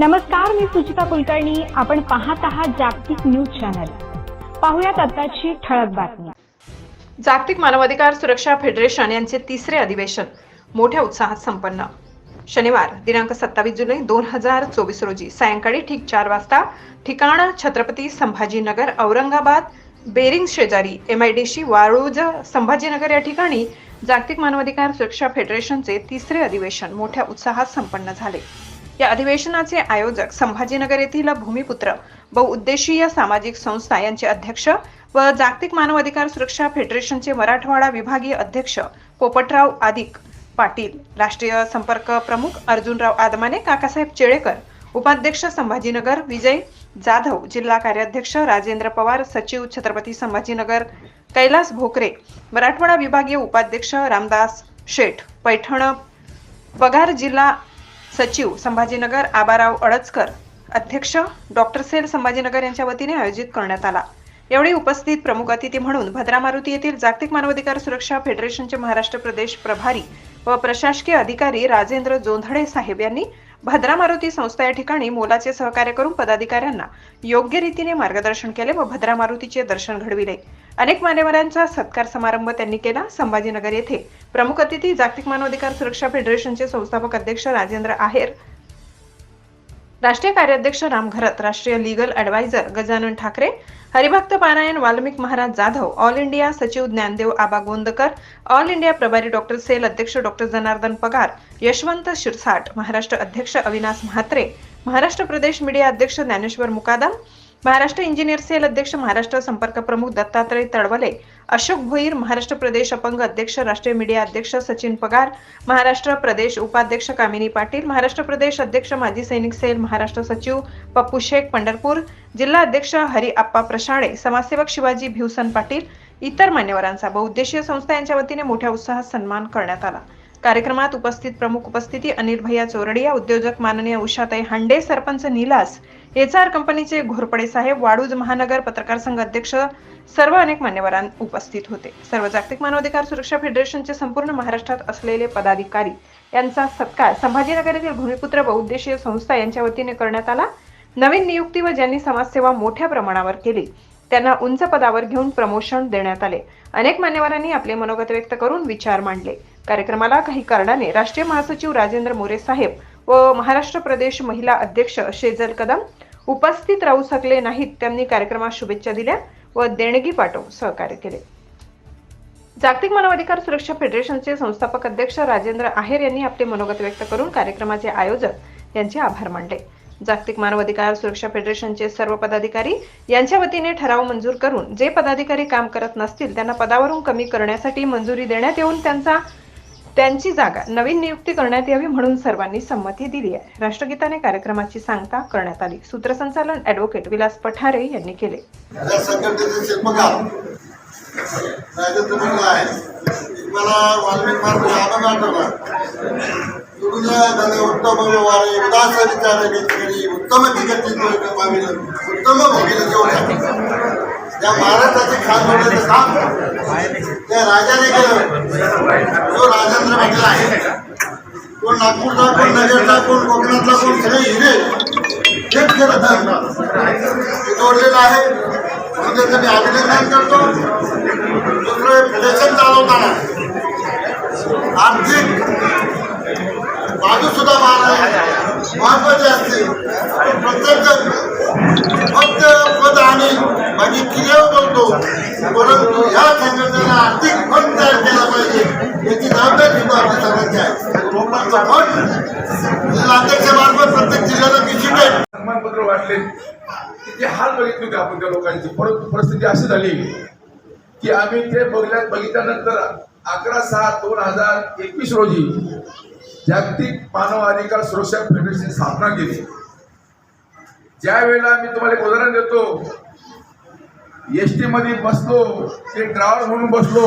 नमस्कार मी सुचिता कुलकर्णी. आपण पाहत आहात जागतिक न्यूज चॅनल. पाहुयात आताची ठळक बातमी. जागतिक मानवाधिकार सुरक्षा फेडरेशन यांचे तिसरे अधिवेशन मोठ्या उत्साहात संपन्न. शनिवार दिनांक सत्तावीस जुलै दोन हजार चोवीस रोजी सायंकाळी ठीक चार वाजता ठिकाण छत्रपती संभाजीनगर औरंगाबाद बेरिंग शेजारी एम आय डीशी वाळूज संभाजीनगर या ठिकाणी जागतिक मानवाधिकार सुरक्षा फेडरेशनचे तिसरे अधिवेशन मोठ्या उत्साहात संपन्न झाले. या अधिवेशनाचे आयोजक संभाजीनगर येथील भूमिपुत्र बहुउद्देशीय सामाजिक संस्था यांचे अध्यक्ष व जागतिक मानवाधिकार सुरक्षा फेडरेशनचे मराठवाडा विभागीय अध्यक्ष पोपटराव आदिक पाटील राष्ट्रीय संपर्क प्रमुख अर्जुनराव आदमाने काकासाहेब चेळेकर उपाध्यक्ष संभाजीनगर विजय जाधव जिल्हा कार्याध्यक्ष राजेंद्र पवार सचिव छत्रपती संभाजीनगर कैलास भोकरे मराठवाडा विभागीय उपाध्यक्ष रामदास शेठ पैठण पगार जिल्हा सचिव संभाजीनगर आबाराव अडचकर अध्यक्ष डॉक्टर सेल संभाजीनगर यांच्या वतीने आयोजित करण्यात आला. यावेळी उपस्थित प्रमुख अतिथी म्हणून भद्रा मारुती येथील जागतिक मानवाधिकार सुरक्षा फेडरेशनचे महाराष्ट्र प्रदेश प्रभारी व प्रशासकीय अधिकारी राजेंद्र जोंधळे साहेब यांनी भद्रा मारुती संस्था या ठिकाणी मोलाचे सहकार्य करून पदाधिकाऱ्यांना योग्य रीतीने मार्गदर्शन केले व भद्रा मारुतीचे दर्शन घडविले. अनेक मान्यवरांचा सत्कार समारंभ त्यांनी केला संभाजीनगर येथे. प्रमुख अतिथी जागतिक मानवाधिकार सुरक्षा फेडरेशनचे संस्थापक अध्यक्ष राजेंद्र आहेर. राष्ट्रीय कार्याध्यक्ष राम घरत राष्ट्रीय लीगल ॲडवायझर गजानन ठाकरे हरिभक्त पारायण वाल्मिक महाराज जाधव ऑल इंडिया सचिव ज्ञानदेव आबा गोंदकर ऑल इंडिया प्रभारी डॉक्टर सेल अध्यक्ष डॉक्टर जनार्दन पगार यशवंत शिरसाट महाराष्ट्र अध्यक्ष अविनाश म्हात्रे महाराष्ट्र प्रदेश मीडिया अध्यक्ष ज्ञानेश्वर मुकादम महाराष्ट्र इंजिनियर सेल अध्यक्ष महाराष्ट्र संपर्क प्रमुख दत्तात्रय तडवले अशोक भोईर महाराष्ट्र प्रदेश अपंग अध्यक्ष राष्ट्रीय मीडिया अध्यक्ष सचिन पगार महाराष्ट्र प्रदेश उपाध्यक्ष कामिनी पाटील महाराष्ट्र प्रदेश अध्यक्ष माजी सैनिक सेल महाराष्ट्र सचिव पप्पू शेख पंढरपूर जिल्हा अध्यक्ष हरी आप्पा प्रशाळे समाजसेवक शिवाजी भिवसन पाटील इतर मान्यवरांचा बहुउद्देशीय संस्था यांच्या वतीने मोठ्या उत्साहात सन्मान करण्यात आला. कार्यक्रमात उपस्थित प्रमुख उपस्थिती अनिल भैया चोरडिया उद्योजक माननीय उषाताई हांडे सरपंच निलास एच आर कंपनीचे घोरपडे साहेब वाडूज महानगर पत्रकार संघ अध्यक्ष सर्व अनेक मान्यवरां उपस्थित होते. सर्व जागतिक मानवाधिकार सुरक्षा फेडरेशनचे संपूर्ण महाराष्ट्रात असलेले पदाधिकारी यांचा सत्कार संभाजीनगर येथील भूमिपुत्र बहुउद्देशीय संस्था यांच्या वतीने करण्यात आला. नवीन नियुक्ती व ज्यांनी समाजसेवा मोठ्या प्रमाणावर केली त्यांना उंच पदावर घेऊन प्रमोशन देण्यात आले. अनेक मान्यवरांनी आपले मनोगत व्यक्त करून विचार मांडले. कार्यक्रमाला काही कारणाने राष्ट्रीय महासचिव राजेंद्र मोरे साहेब व महाराष्ट्र प्रदेश महिला अध्यक्ष शेजल कदम उपस्थित राहू शकले नाहीत त्यांनी कार्यक्रमात शुभेच्छा दिल्या व देणगी पाठवून सहकार्य केले. जागतिक मानवाधिकार सुरक्षा फेडरेशनचे संस्थापक अध्यक्ष राजेंद्र आहेर यांनी आपले मनोगत व्यक्त करून कार्यक्रमाचे आयोजक यांचे आभार मानले. जागतिक मानवाधिकार सुरक्षा फेडरेशनचे सर्व पदाधिकारी यांच्या वतीने ठराव मंजूर करून जे पदाधिकारी काम करत नसतील त्यांना पदावरून कमी करण्यासाठी मंजुरी देण्यात येऊन त्यांचा त्यांची जागा नवीन नियुक्ती करण्यात यावी म्हणून सर्वांनी संमती दिली आहे. राष्ट्रगीताने कार्यक्रमाची सांगता करण्यात आली. सूत्रसंचालन ऍडव्होकेट विलास पठारे यांनी केले. त्या महाराष्ट्राचे खास होण्याचं काम त्या राजाने केलं. जो राजेंद्र म्हटला आहे कोण नागपूरचा कोण नगरचा कोण कोकणातला कोण सगळे हिरे. हेच करत आहे जोडलेलं आहे. म्हणून त्याचं मी अभिनंदन करतो. दुसरं फेडरेशन चालवताना आर्थिक बाजू सुद्धा महत्वाची असते. प्रत्येक फक्त पद आणि म्हणजे माझी क्रिया बोलतो. परंतु ह्या संघटनेला आर्थिक फंड तयार केला पाहिजे. याची जबाबदारी सुद्धा आपल्या सर्वांची आहे. लोकांचा फंड जिल्हाध्यक्षामार्फत प्रत्येक जिल्ह्याला निश्चित आहे. सन्मानपत्र वाटले किती हाल बघितले होते आपण त्या लोकांची. परंतु परिस्थिती अशी झाली की आम्ही ते बघल्या बघितल्यानंतर अकरा सहा दोन हजार एकवीस रोजी जागतिक मानव अधिकार सुरक्षा फेडरेशनची स्थापना केली. ज्या वेळेला मी तुम्हाला एक उदाहरण देतो. एस टी मध्ये बसलो ते ड्रायव्हर म्हणून बसलो.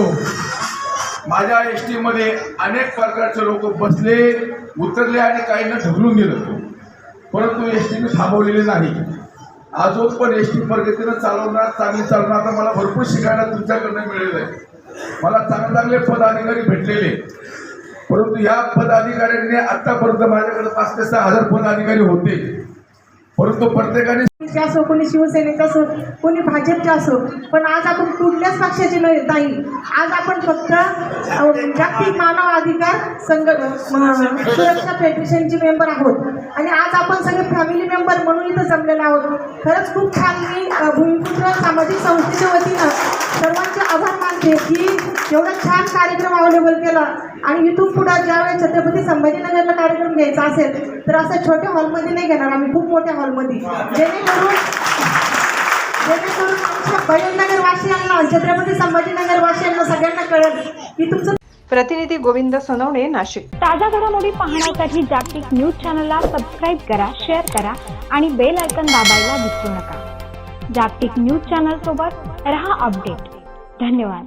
माझ्या एस टीमध्ये अनेक प्रकारचे लोक बसले उतरले आणि काहींना ढकलून गेलं परंतु एस टीने थांबवलेले नाही. अजून पण एस टी पद्धतीनं चालवणार चांगली चालवणार. तर मला भरपूर शिकायला तुमच्याकडनं मिळेल आहे. मला चांगले चांगले पदाधिकारी भेटलेले. परंतु या पदाधिकाऱ्यांनी आतापर्यंत माझ्याकडे पाच ते सहा हजार पदाधिकारी होते. परंतु प्रत्येकाने चे असो कोणी शिवसेनेचं असो कोणी भाजपचे असो पण आज आपण कुठल्याच पक्षाचे नाही. आज आपण फक्त जागतिक मानव अधिकार संघ सुरक्षा फेडरेशनचे मेंबर आहोत. आणि आज आपण सगळे फॅमिली मेंबर म्हणून इथं जमलेलो आहोत. खरंच खूप छान मी भूमिपुत्र सामाजिक संस्थेच्या वतीनं सर्वांचे आभार मानते की एवढा छान कार्यक्रम अवेलेबल केला. आणि इथून पुढे ज्यावेळेस छत्रपती संभाजीनगरला कार्यक्रम घ्यायचा असेल तर असं छोट्या हॉलमध्ये नाही घेणार आम्ही खूप मोठ्या हॉलमध्ये जेणेकरून जेणेकरून आमच्या वासियांना छत्रपती संभाजीनगर वासियांना सगळ्यांना कळेल की तुमचं प्रतिनिधी गोविंद सोनवणे नाशिक. ताज्या घडामोडी पाहण्यासाठी जागतिक न्यूज चॅनलला सबस्क्राईब करा शेअर करा आणि बेल आयकॉन दाबायला विसरू नका. जागतिक न्यूज चॅनल सोबत रहा अपडेट धन्यवाद.